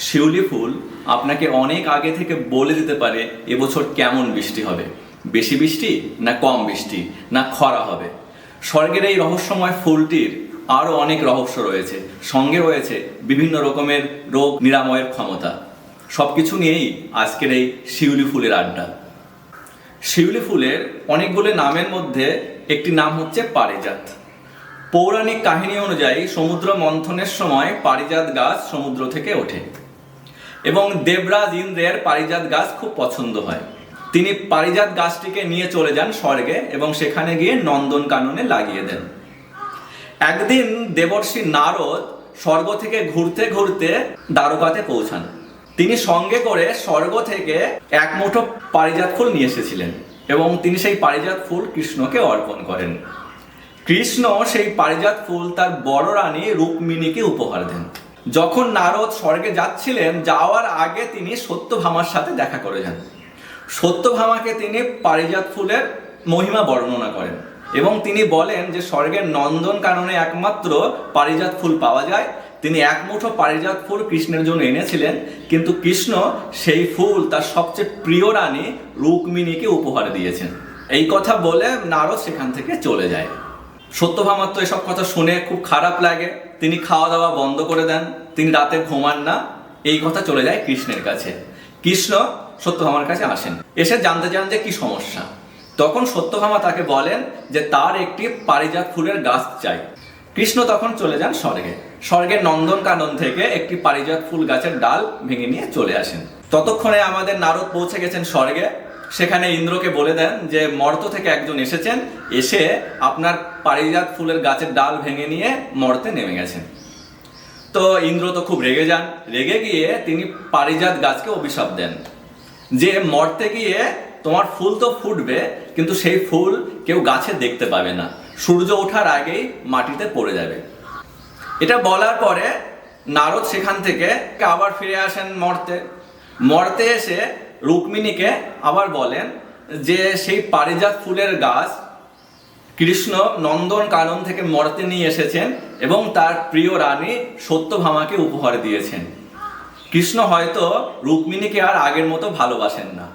শিউলি ফুল আপনাকে অনেক আগে থেকে বলে দিতে পারে এবছর কেমন বৃষ্টি হবে। বেশি বৃষ্টি না কম বৃষ্টি না খরা হবে? স্বর্গের এই রহস্যময় ফুলটির আরও অনেক রহস্য রয়েছে। সঙ্গে রয়েছে বিভিন্ন রকমের রোগ নিরাময়ের ক্ষমতা। সব কিছু নিয়েই আজকের এই শিউলি ফুলের আড্ডা। শিউলি ফুলের অনেকগুলো নামের মধ্যে একটি নাম হচ্ছে পারিজাত। পৌরাণিক কাহিনী অনুযায়ী সমুদ্র মন্থনের সময় পারিজাত গাছ সমুদ্র থেকে ওঠে। এবং দেবরাজ ইন্দ্রের পারিজাত গাছ খুব পছন্দ হয়। তিনি পারিজাত গাছটিকে নিয়ে চলে যান স্বর্গে এবং সেখানে গিয়ে নন্দন কাননে লাগিয়ে দেন। একদিন দেবর্ষি নারদ স্বর্গ থেকে ঘুরতে ঘুরতে দ্বারকাতে পৌঁছান। তিনি সঙ্গে করে স্বর্গ থেকে এক মুঠো পারিজাত ফুল নিয়ে এসেছিলেন এবং তিনি সেই পারিজাত ফুল কৃষ্ণকে অর্পণ করেন। কৃষ্ণ সেই পারিজাত ফুল তার বড় রানী রুক্মিণীকে উপহার দেন। যখন নারদ স্বর্গে যাচ্ছিলেন, যাওয়ার আগে তিনি সত্যভামার সাথে দেখা করে যান। সত্যভামাকে তিনি পারিজাত ফুলের মহিমা বর্ণনা করেন এবং তিনি বলেন যে স্বর্গের নন্দন কাননে একমাত্র পারিজাত ফুল পাওয়া যায়। তিনি এক মুঠো পারিজাত ফুল কৃষ্ণের জন্য এনেছিলেন, কিন্তু কৃষ্ণ সেই ফুল তার সবচেয়ে প্রিয় রানী রুক্মিণীকে উপহার দিয়েছেন। এই কথা বলে নারদ সেখান থেকে চলে যায়। সত্যভামার তো এসব কথা শুনে খুব খারাপ লাগে। তিনি খাওয়া দাওয়া বন্ধ করে দেন। তিনি রাতে ঘুমান না। এই কথা চলে যায় কৃষ্ণের কাছে। কৃষ্ণ সত্যভামার কাছে আসেন। এসে জানতে চান যে কি সমস্যা। তখন সত্যভামা তাকে বলেন যে তার একটি পারিজাত ফুলের গাছ চাই। কৃষ্ণ তখন চলে যান স্বর্গে। স্বর্গের নন্দন কানন থেকে একটি পারিজাত ফুল গাছের ডাল ভেঙে নিয়ে চলে আসেন। ততক্ষণে আমাদের নারদ পৌঁছে গেছেন স্বর্গে। সেখানে ইন্দ্রকে বলে দেন যে মর্ত থেকে একজন এসেছেন। এসে আপনার পারিজাত ফুলের গাছের ডাল ভেঙে নিয়ে মর্তে নেমে গেছেন। তো ইন্দ্র তো খুব রেগে যান। রেগে গিয়ে তিনি পারিজাত গাছকে অভিশাপ দেন যে মর্তে গিয়ে তোমার ফুল তো ফুটবে, কিন্তু সেই ফুল কেউ গাছে দেখতে পাবে না। সূর্য ওঠার আগেই মাটিতে পড়ে যাবে। এটা বলার পরে নারদ সেখান থেকে আবার ফিরে আসেন মর্তে। মর্তে এসে রুক্মিণীকে আবার বলেন যে সেই পারিজাত ফুলের গাছ কৃষ্ণ নন্দন কানন থেকে মর্তে নিয়ে এসেছেন এবং তার প্রিয় রানী সত্যভামাকে উপহার দিয়েছেন। কৃষ্ণ হয়তো রুক্মিণীকে আর আগের মতো ভালোবাসেন না।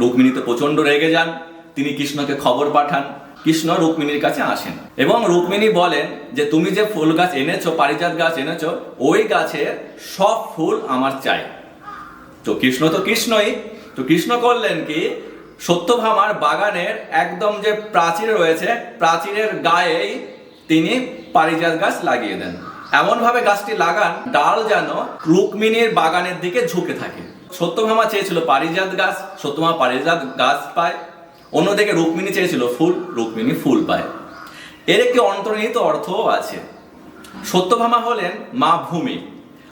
রুক্মিণী তো প্রচণ্ড রেগে যান, তিনি কৃষ্ণকে খবর পাঠান, কৃষ্ণ রুক্মিণীর কাছে আসেন এবং রুক্মিণী বলেন যে, তুমি যে ফুল গাছ এনেছো, পারিজাত গাছ এনেছো, ওই গাছের সব ফুল আমার চাই। তো কৃষ্ণ তো কৃষ্ণই, তো কৃষ্ণ করলেন কি সত্যভামার বাগানের একদম যে প্রাচীর রয়েছে, প্রাচীরের গায়েই তিনি পারিজাত গাছ লাগিয়ে দেন। এমনভাবে গাছটি লাগান, ডাল যেন রুক্মিণীর বাগানের দিকে ঝুঁকে থাকে। সত্যভামা চেয়েছিল পারিজাত গাছ, সত্যভামা পারিজাত গাছ পায়। অন্যদিকে রুক্মিণী চেয়েছিল ফুল, রুক্মিণী ফুল পায়। এর একটি অন্তর্নিহিত অর্থও আছে। সত্যভামা হলেন মা ভূমি,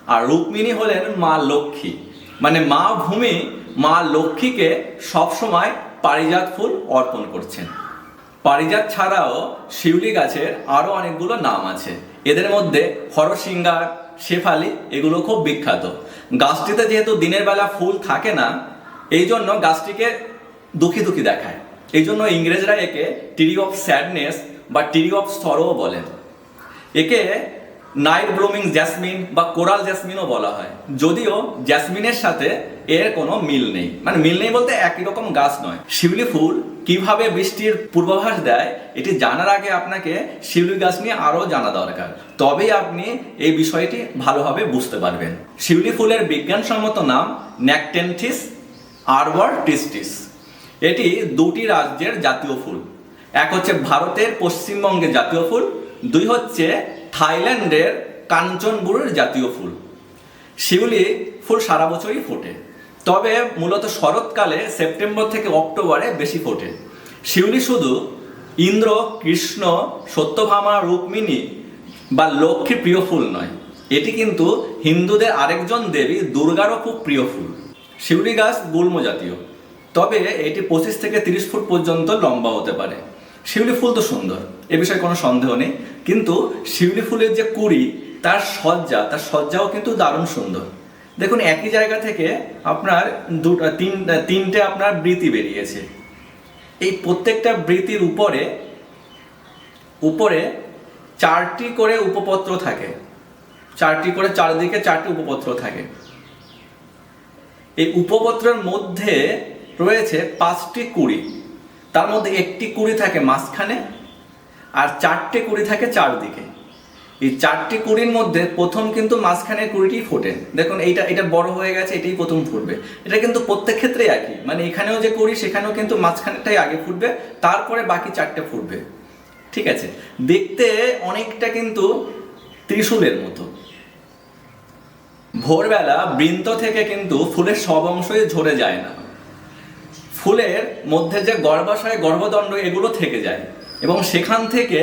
আর রুক্মিণী হলেন মা লক্ষ্মী। মানে মা ভূমি মা লক্ষ্মীকে সবসময় পারিজাত ফুল অর্পণ করছেন। পারিজাত ছাড়াও শিউলি গাছের আরও অনেকগুলো নাম আছে। এদের মধ্যে হরসিঙ্গার শেফালি এগুলো খুব বিখ্যাত। গাছটিতে যেহেতু দিনের বেলা ফুল থাকে না, এই জন্য গাছটিকে দুঃখী দুঃখী দেখায়। এই জন্য ইংরেজরা একে টিরি অফ স্যাডনেস বা টিরি অফ সরো বলেন। একে নাইট ব্লুমিং জ্যাসমিন বা কোরাল জ্যাসমিনও বলা হয়। যদিও জ্যাসমিনের সাথে এর কোনো মিল নেই। মানে মিল নেই বলতে একই রকম গাছ নয়। শিউলি ফুল কীভাবে বৃষ্টির পূর্বাভাস দেয়, এটি জানার আগে আপনাকে শিউলি গাছ নিয়ে আরও জানা দরকার। তবেই আপনি এই বিষয়টি ভালোভাবে বুঝতে পারবেন। শিউলি ফুলের বিজ্ঞানসম্মত নাম ন্যাকটেনথিস আরবর টিস্টিস এটি দুটি রাজ্যের জাতীয় ফুল। এক হচ্ছে ভারতের পশ্চিমবঙ্গের জাতীয় ফুল, দুই হচ্ছে থাইল্যান্ডের কাঞ্চনবুরের জাতীয় ফুল। শিউলি ফুল সারা বছরই ফোটে। তবে মূলত শরৎকালে সেপ্টেম্বর থেকে অক্টোবরে বেশি ফোটে। শিউলি শুধু ইন্দ্র, কৃষ্ণ, সত্যভামা, রুক্মিণী বা লক্ষ্মী প্রিয় ফুল নয়। এটি কিন্তু হিন্দুদের আরেকজন দেবী দুর্গারও খুব প্রিয় ফুল। শিউলি গাছ গুল্ম জাতীয়। তবে এটি পঁচিশ থেকে তিরিশ ফুট পর্যন্ত লম্বা হতে পারে। শিউলি ফুল তো সুন্দর, এ বিষয়ে কোনো সন্দেহ নেই। কিন্তু শিউলি ফুলের যে কুড়ি, তার সজ্জা তার সজ্জাও কিন্তু দারুণ সুন্দর। দেখুন, একই জায়গা থেকে আপনার দুটো, তিন, তিনটে আপনার বৃতি বেরিয়েছে। এই প্রত্যেকটা বৃতির উপরে উপরে চারটি করে উপপত্র থাকে। চারটি করে চারদিকে চারটি উপপত্র থাকে। এই উপপত্রের মধ্যে রয়েছে পাঁচটি কুড়ি। তার মধ্যে একটি কুড়ি থাকে মাঝখানে আর চারটে কুড়ি থাকে চারদিকে। এই চারটি কুড়ির মধ্যে প্রথম কিন্তু মাঝখানে কুড়িটি ফোটে। দেখুন, এইটা এটা বড় হয়ে গেছে, এটাই প্রথম ফুটবে। এটা কিন্তু প্রত্যেক ক্ষেত্রে একই। মানে এখানেও যে কুড়ি, সেখানেও কিন্তু মাঝখানেটাই আগে ফুটবে, তারপরে বাকি চারটে ফুটবে। ঠিক আছে? দেখতে অনেকটা কিন্তু ত্রিশূলের মতো। ভোরবেলা বৃন্ত থেকে কিন্তু ফুলের সব অংশই ঝরে যায় না। ফুলের মধ্যে যে গর্ভাশয়, গর্ভদণ্ড, এগুলো থেকে যায়। এবং সেখান থেকে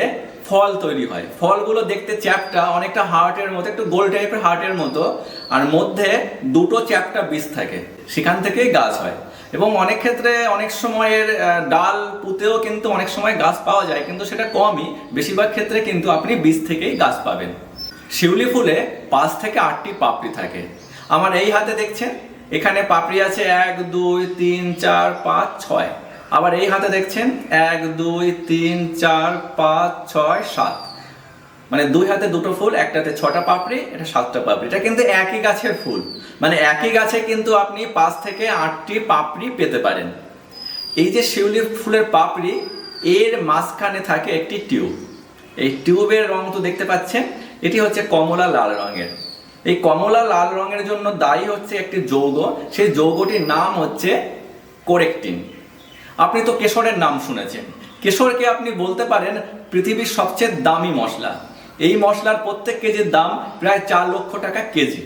ফল তৈরি হয়। ফলগুলো দেখতে চ্যাপটা অনেকটা হার্টের মতো, একটু গোল টাইপের হার্টের মতো, আর মধ্যে দুটো চ্যাপটা বীজ থাকে। সেখান থেকেই গাছ হয়। এবং অনেক ক্ষেত্রে অনেক সময়ের ডাল পুঁতেও কিন্তু অনেক সময় গাছ পাওয়া যায়, কিন্তু সেটা কমই। বেশিরভাগ ক্ষেত্রে কিন্তু আপনি বীজ থেকেই গাছ পাবেন। শিউলি ফুলে পাঁচ থেকে আটটি পাপড়ি থাকে। আমার এই হাতে দেখছেন? এখানে পাপড়ি আছে এক, দুই, তিন, চার, পাঁচ, ছয়। আবার এই হাতে দেখছেন এক, দুই, তিন, চার, পাঁচ, ছয়, সাত। মানে দুই হাতে দুটো ফুল, একটাতে ছটা পাপড়ি, এটা সাতটা পাপড়ি। এটা কিন্তু একই গাছের ফুল। মানে একই গাছে কিন্তু আপনি পাঁচ থেকে আটটি পাপড়ি পেতে পারেন। এই যে শিউলি ফুলের পাপড়ি, এর মাঝখানে থাকে একটি টিউব। এই টিউবের রং তো দেখতে পাচ্ছেন, এটি হচ্ছে কমলা লাল রঙের। এই কমলা লাল রঙের জন্য দায়ী হচ্ছে একটি যৌগ। সেই যৌগটির নাম হচ্ছে কোরেকটিন। আপনি তো কেশরের নাম শুনেছেন। কেশরকে আপনি বলতে পারেন পৃথিবীর সবচেয়ে দামি মশলা। এই মশলার প্রত্যেক কেজির দাম প্রায় চার লক্ষ টাকা কেজি।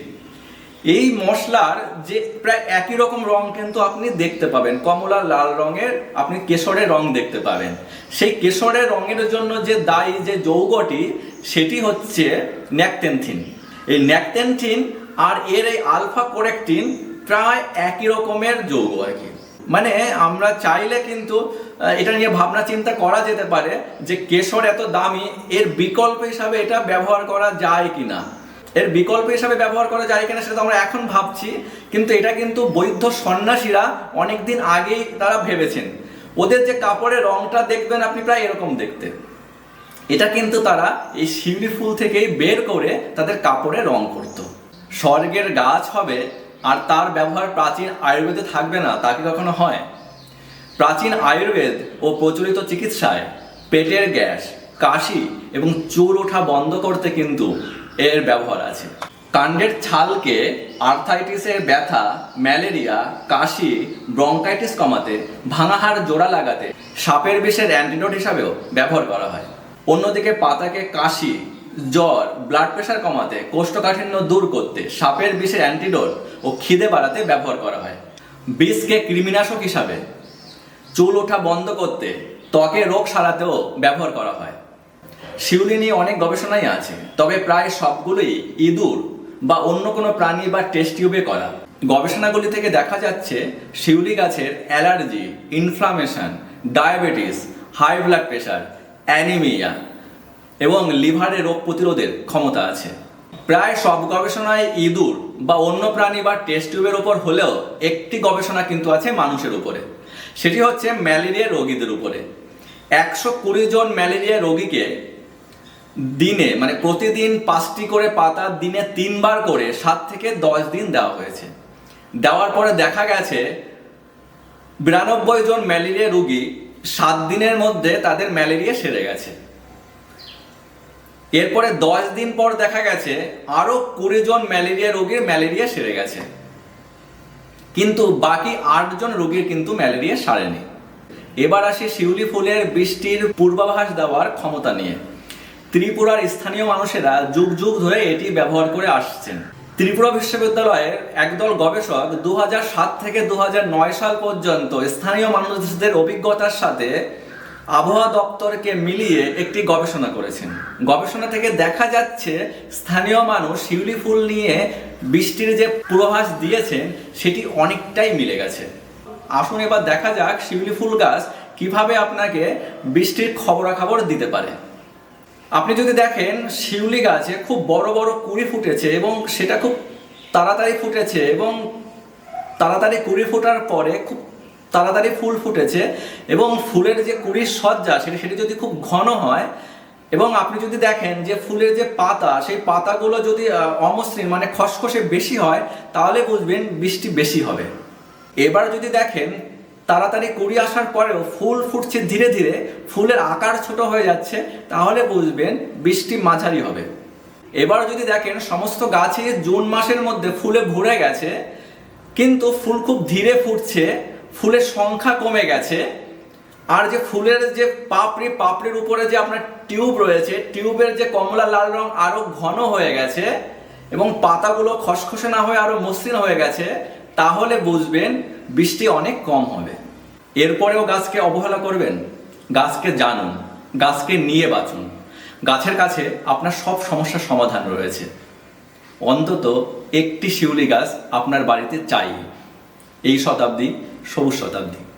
এই মশলার যে প্রায় একই রকম রং কিন্তু আপনি দেখতে পাবেন। কমলা, লাল রঙের আপনি কেশরের রং দেখতে পাবেন। সেই কেশরের রঙের জন্য যে দায়ী যে যৌগটি, সেটি হচ্ছে ন্যাকটেনথিন এই ন্যাকটেনথিন আর এর এই আলফা কোরেকটিন প্রায় একই রকমের যৌগ আর কি। মানে আমরা চাইলে কিন্তু এটা নিয়ে ভাবনা চিন্তা করা যেতে পারে যে কেশর এত দামি, এর বিকল্প হিসাবে এটা ব্যবহার করা যায় কিনা। এর বিকল্প হিসাবে ব্যবহার করা যায় কিনা সেটা আমরা এখন ভাবছি, কিন্তু এটা কিন্তু বৈধ সন্ন্যাসীরা অনেকদিন আগেই তারা ভেবেছেন। ওদের যে কাপড়ের রংটা দেখবেন আপনি প্রায় এরকম দেখতে। এটা কিন্তু তারা এই শিউলি ফুল থেকেই বের করে তাদের কাপড়ে রং করত। স্বর্গের গাছ হবে আর তার ব্যবহার প্রাচীন আয়ুর্বেদে থাকবে না, তা কি কখনো হয়? প্রাচীন আয়ুর্বেদ ও প্রচলিত চিকিৎসায় পেটের গ্যাস, কাশি এবং চুল ওঠা বন্ধ করতে কিন্তু এর ব্যবহার আছে। কাণ্ডের ছালকে আর্থাইটিসের ব্যথা, ম্যালেরিয়া, কাশি, ব্রঙ্কাইটিস কমাতে ভাঙাহাড় জোড়া লাগাতে, সাপের বিষের অ্যান্টিডোট হিসাবেও ব্যবহার করা হয়। অন্যদিকে পাতাকে কাশি জ্বর ব্লাড প্রেশার কমাতে, কোষ্ঠকাঠিন্য দূর করতে, সাপের বিষের অ্যান্টিডোট ও খিদে বাড়াতে ব্যবহার করা হয়। বিষকে কৃমিনাশক হিসাবে চুল ওঠা বন্ধ করতে, ত্বকে রোগ সারাতেও ব্যবহার করা হয়। শিউলি নিয়ে অনেক গবেষণাই আছে, তবে প্রায় সবগুলোই ইঁদুর বা অন্য কোনো প্রাণী বা টেস্ট টিউবে করা। গবেষণাগুলি থেকে দেখা যাচ্ছে, শিউলি গাছের allergy inflammation diabetes high blood pressure anaemia এবং লিভারে রোগ প্রতিরোধের ক্ষমতা আছে। প্রায় সব গবেষণায় ইঁদুর বা অন্য প্রাণী বা টেস্ট টিউবের উপর হলেও একটি গবেষণা কিন্তু আছে মানুষের উপরে। সেটি হচ্ছে ম্যালেরিয়া রোগীদের উপরে। একশো কুড়ি জন ম্যালেরিয়া রোগীকে দিনে মানে প্রতিদিন পাঁচটি করে পাতা দিনে তিনবার করে সাত থেকে দশ দিন দেওয়া হয়েছে। দেওয়ার পরে দেখা গেছে বিরানব্বই জন ম্যালেরিয়া রোগী সাত দিনের মধ্যে তাদের ম্যালেরিয়া সেরে গেছে। এরপরে দশ দিন পর দেখা গেছে, আরও কুড়ি জন ম্যালেরিয়া রোগীর ম্যালেরিয়া সেরে গেছে। কিন্তু বাকি আটজন রোগীর কিন্তু ম্যালেরিয়া সারেনি। এবার আসি শিউলি ফুলের বৃষ্টির পূর্বাভাস দেওয়ার ক্ষমতা নিয়ে। ত্রিপুরার স্থানীয় মানুষেরা যুগ যুগ ধরে এটি ব্যবহার করে আসছেন। ত্রিপুরা বিশ্ববিদ্যালয়ের একদল গবেষক দু সাত থেকে দু হাজার নয় সাল পর্যন্ত স্থানীয় মানুষদের অভিজ্ঞতার সাথে আবহাওয়া দপ্তরকে মিলিয়ে একটি গবেষণা করেছেন। গবেষণা থেকে দেখা যাচ্ছে স্থানীয় মানুষ শিউলি ফুল নিয়ে বৃষ্টির যে পূর্বাভাস দিয়েছেন সেটি অনেকটাই মিলে গেছে। আসুন এবার দেখা যাক শিউলি ফুল গাছ কীভাবে আপনাকে বৃষ্টির খবরাখবর দিতে পারে। আপনি যদি দেখেন, শিউলি গাছে খুব বড় বড় কুড়ি ফুটেছে এবং সেটা খুব তাড়াতাড়ি ফুটেছে এবং তাড়াতাড়ি কুড়ি ফোটার পরে খুব তাড়াতাড়ি ফুল ফুটেছে এবং ফুলের যে কুড়ির সজ্জা সেটা, সেটি যদি খুব ঘন হয়, এবং আপনি যদি দেখেন যে ফুলের যে পাতা, সেই পাতাগুলো যদি অমসৃণ মানে খসখসে বেশি হয়, তাহলে বুঝবেন বৃষ্টি বেশি হবে। এবার যদি দেখেন, তাড়াতাড়ি কুড়ি আসার পরেও ফুল ফুটছে ধীরে ধীরে, ফুলের আকার ছোট হয়ে যাচ্ছে, তাহলে বুঝবেন বৃষ্টি মাঝারি হবে। এবার যদি দেখেন, সমস্ত গাছে জুন মাসের মধ্যে ফুলে ভরে গেছে, কিন্তু ফুল খুব ধীরে ফুটছে ফুলের সংখ্যা কমে গেছে। আর যে ফুলের যে পাপড়ি, পাপড়ির উপরে যে আপনার টিউব রয়েছে, টিউবের যে কমলা, লাল রং আরও ঘন হয়ে গেছে এবং পাতাগুলো খসখসে না হয়ে আরও মসৃণ হয়ে গেছে, তাহলে বুঝবেন বৃষ্টি অনেক কম হবে। এরপরেও গাছকে অবহেলা করবেন, গাছকে জানুন, গাছকে নিয়ে বাঁচুন। গাছের কাছে আপনার সব সমস্যার সমাধান রয়েছে। অন্তত একটি শিউলি গাছ আপনার বাড়িতে চাই। এই শতাব্দী সবুজ শতাব্দী